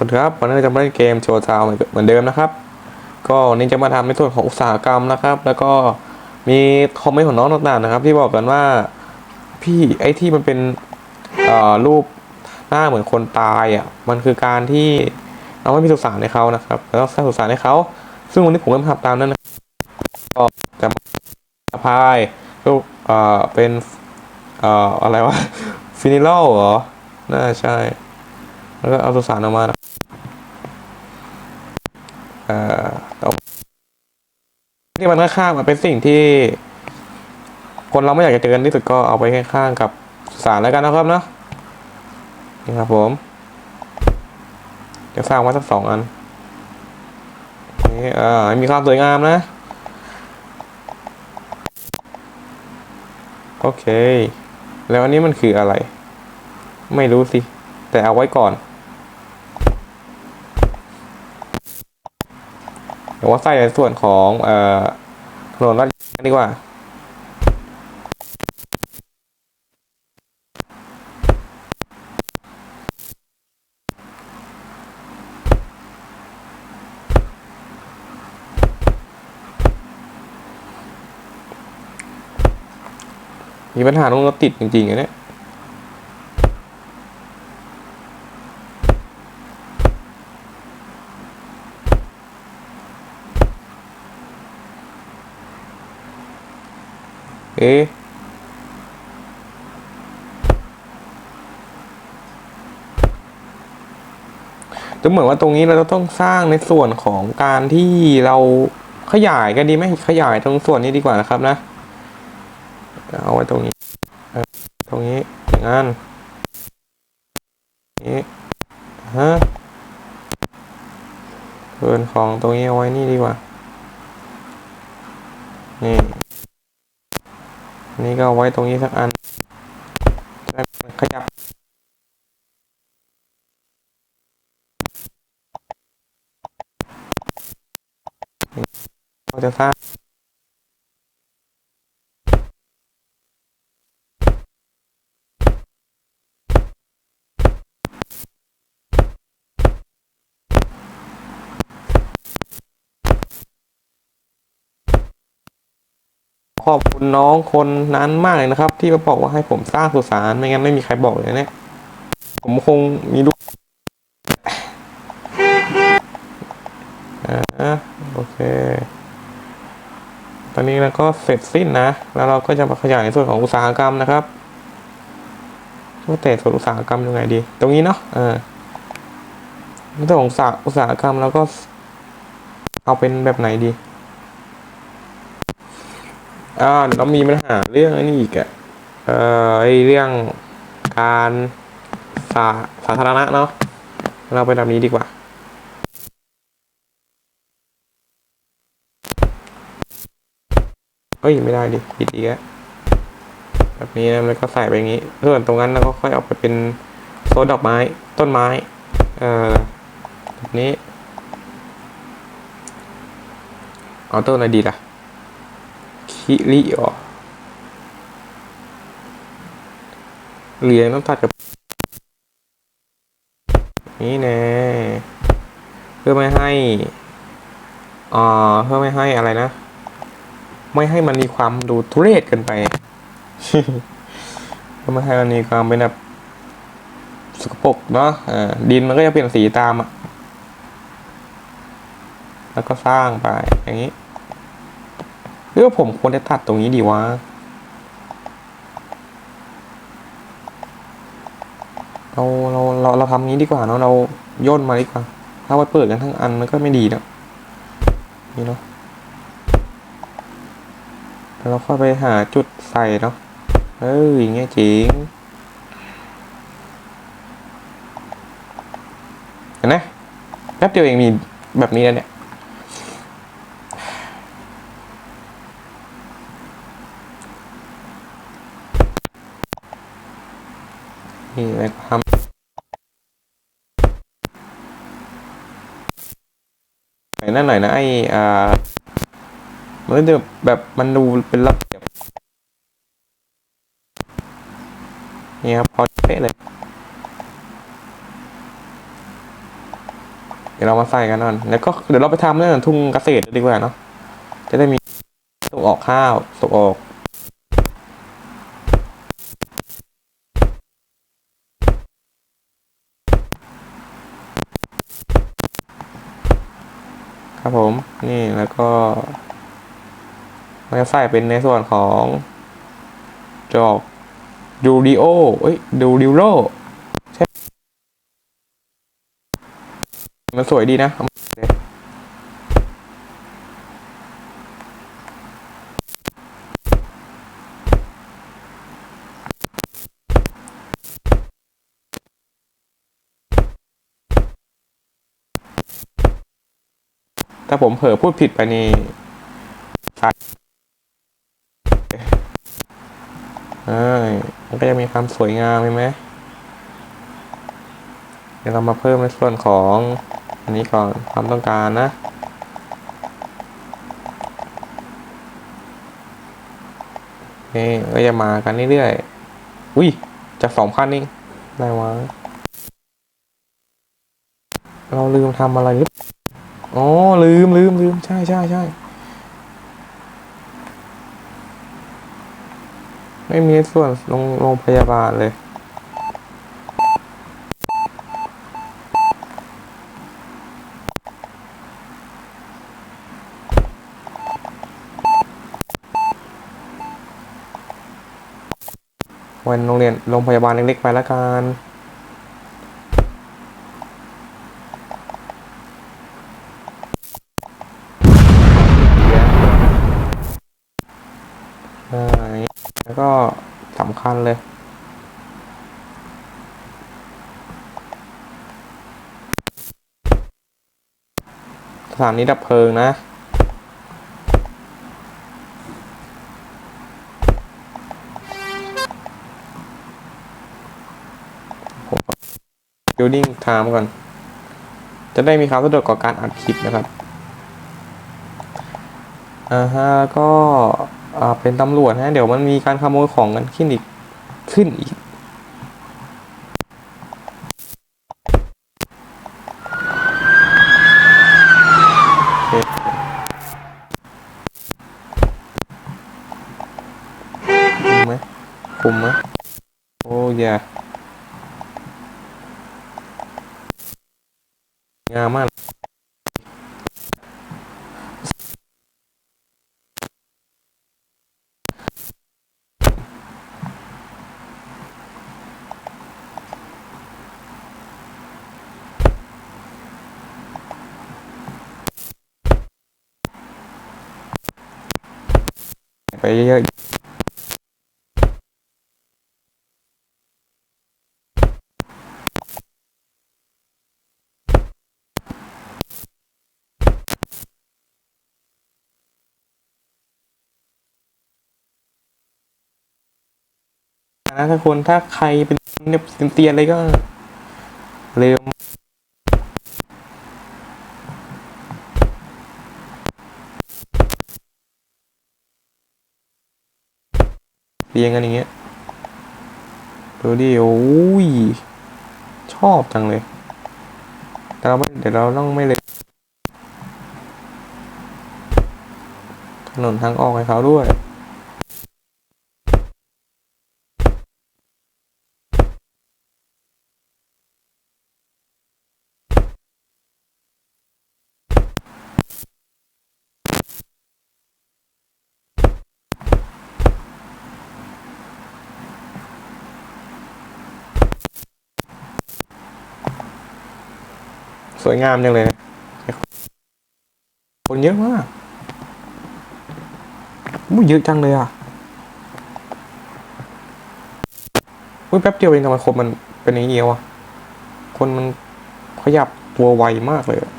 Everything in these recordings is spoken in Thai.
สวัสดีครับวันนี้จะมาเล่นเกมโชว์ทาวเหมือนเดิมนะครับ ก็นี้จะมาทำในส่วนของอุตสาหกรรมนะครับ แล้วก็มีคอมเมนต์ของน้องต่างๆนะครับ ที่บอกกันว่าพี่ไอ้ที่มันเป็นรูปหน้าเหมือนคนตายอะมันคือการที่เราไม่มีสุสานให้เขานะครับแล้วสร้างสุสานให้เขาซึ่งวันนี้ผมก็มทำตามนั้นนะก็จะมาสะพายรูปเป็นอะไรวะฟินิลลเหรอน่าใช่แล้วก็เอาสุสานออกมานะเอ่อเอาที่ มันข้างๆมันเป็นสิ่งที่ คนเราไม่อยากจะเจอกันที่สุดก็เอาไปข้างๆกับสานแล้วกันนะครับเนาะนี่ครับผม จะสร้างไว้สักสองอันนี่อ่ามีความสวยงามนะ โอเค แล้วอันนี้มันคืออะไร ไม่รู้สิ แต่เอาไว้ก่อน เดี๋ย ว่าใส่ในส่วนของเอ่อถนนลาดยางดีกว่ามีปัญหาตรงรถติดจริงๆอันเนี้ย เอ๊ะจะเหมือนว่าตรงนี้เราจะต้องสร้างในส่วนของการที่เราขยายกันดีไหมขยายตรงส่วนนี้ดีกว่านะครับนะ เอาไว้ตรงนี้ ตรงนี้อย่างนั้นนี้ฮะเทินของตรงนี้เอาไว้นี่ดีกว่า นี่ นี่ก็ไว้ตรงนี้สักอันจะได้มันขยับเราจะสร้าง ขอบคุณน้องคนนั้นมากเลยนะครับ ที่มาบอกว่าให้ผมสร้างสุสานไม่งั้นไม่มีใครบอกเลยเนี่ยผมคงมีลูกอ่าโอเค ตอนนี้เราก็เสร็จสิ้นนะ แล้วเราก็จะมาขยายในส่วนของอุตสาหกรรมนะครับว่าแต่ส่วนอุตสาหกรรมยังไงดี ตรงนี้เนาะอ่าในส่วนของอุตสาหอุตสาหกรรมเราก็เอาเป็นแบบไหนดี อ่าเรามีปัญหาเรื่องไอ้นี่อีกอะเอ่อไอเรื่องการสาสาธารณะเนาะเราไปแบบนี้ดีกว่าเอ้ยไม่ได้ดิผิดอีกแล้วแบบนี้นะแล้วก็ใส่ไปอย่างนี้ส่วนตรงนั้นเราก็ค่อยเอาไปเป็นโซนดอกไม้ต้นไม้ เอ่อแบบนี้ เอาต้นอะไรดีล่ะ คิริอ๋อเหรียญต้องตัดกับนี่แน่เพื่อไม่ให้อ่าเพื่อไม่ให้อะไรนะ ไม่ให้มันมีความดูทุเรศเกินไปเพื่อไม่ให้มันมีความเป็นแบบสกปรกเนาะอ่าดินมันก็จะเปลี่ยนสีตามอะแล้วก็สร้างไปอย่างนี้ หรือผมควรจะตัดตรงนี้ดีวะเราเราเราเราทำงี้ดีกว่าเนาะเราย่นมาดีกว่า ถ้าไว้เปิดกันทั้งอันมันก็ไม่ดีนะนี่เนาะเราค่อยไปหาจุดใส่เนาะเอ้ยอย่างเงี้ยจริงเห็นไหมแป๊บเดียวเองมีแบบนี้แล้วเนี่ย นี่แล้วก็ทำไหนนั่นหน่อยนะไออ่ามันก็จะแบบมันดูเป็นระเบียบนี่ครับพอเป๊ะเลย เดี๋ยวเรามาใส่กันก่อน แล้วก็เดี๋ยวเราไปทำเรื่องทุ่งเกษตรดีกว่าเนาะจะได้มีส่งออกข้าวส่งออก ครับผม นี่แล้วก็มันจะใส่เป็นในส่วนของจอกดูดิโอเอ้ยดูดิโรใช่ มันสวยดีนะเอามาเลย ถ้าผมเผลอพูดผิดไปนี่ใช่เอ้ยมันก็จะมีความสวยงามใช่ไหมเดี๋ยวเรามาเพิ่มในส่วนของอันนี้ก่อนความต้องการนะนี่ก็จะมากันเรื่อยๆ อุ้ยจากสองพันนี่ได้วะเราลืมทำอะไรหรือ อ๋อ ลืมลืมลืมใช่ใช่ใช่ไม่มีส่วนโรงโรงพยาบาลเลยวันโรงเรียนโรงพยาบาลเล็กๆไปละกันอ่าอย่างนี้แล้ว ก็สำคัญเลย สถานีดับเพลิงนะ building time ก่อน จะได้มีความสะดวกกับการอัดคลิปนะครับ อ่าฮะ ก็ เป็นตำรวจนะ เดี๋ยวมันมีการขโมยของกันขึ้นอีกขึ้นอีก คุมไหมคุมไหมโอ้ยงามมาก ไปเยอะนะถ้าคนถ้าใครเป็นเนี่ยเตียนๆเลยก็เร็ว เรียงกันอย่างเงี้ยดูดิโอ้ยชอบจังเลยแต่เราไม่เดี๋ยวเราต้องไม่เลยถนนทางออกให้เขาด้วย สวยงามจังเลย คนเยอะมากอุ้ยเยอะจังเลยอะอุ้ยแป๊บเดียวเองทำไมคนมันเป็นอย่างนี้เองวะคนมันขยับตัวไวมากเลยอะ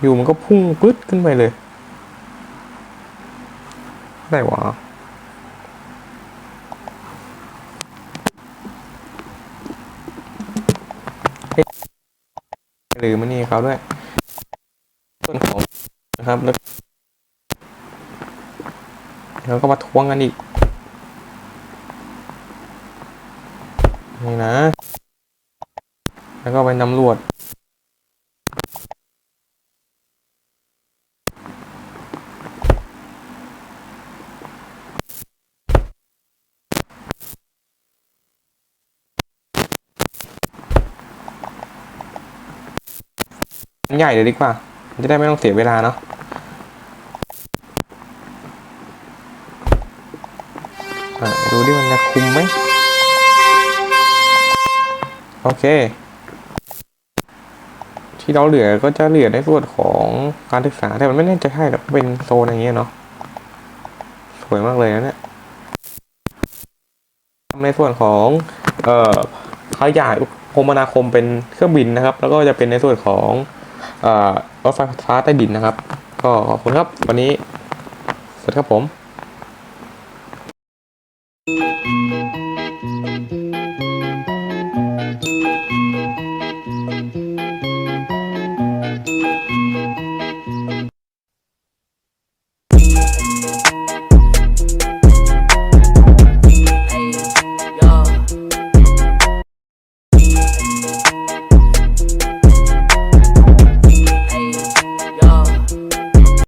อยู่มันก็พุ่งปึ๊ดขึ้นไปเลยอะไรวะ หรือมันนี่เขาด้วยต้นของนะครับแล้วเขาก็มาทวงกันอีก นี่นะ แล้วก็ไปตำรวจ ใหญ่เลยดีกว่า จะได้ไม่ต้องเสียเวลาเนาะดูดิมันจะคุมไหมโอเค ที่เราเหลือก็จะเหลือในส่วนของการศึกษาแต่มันไม่แน่ใจใช่หรอกเป็นโซนอย่างเงี้ยเนาะสวยมากเลยนะเนี่ยในส่วนของเอ่อขยายคมนาคมเป็นเครื่องบินนะครับ แล้วก็จะเป็นในส่วนของ รถไฟฟ้าใต้ดินนะครับ ก็ขอบคุณครับวันนี้สวัสดีครับผม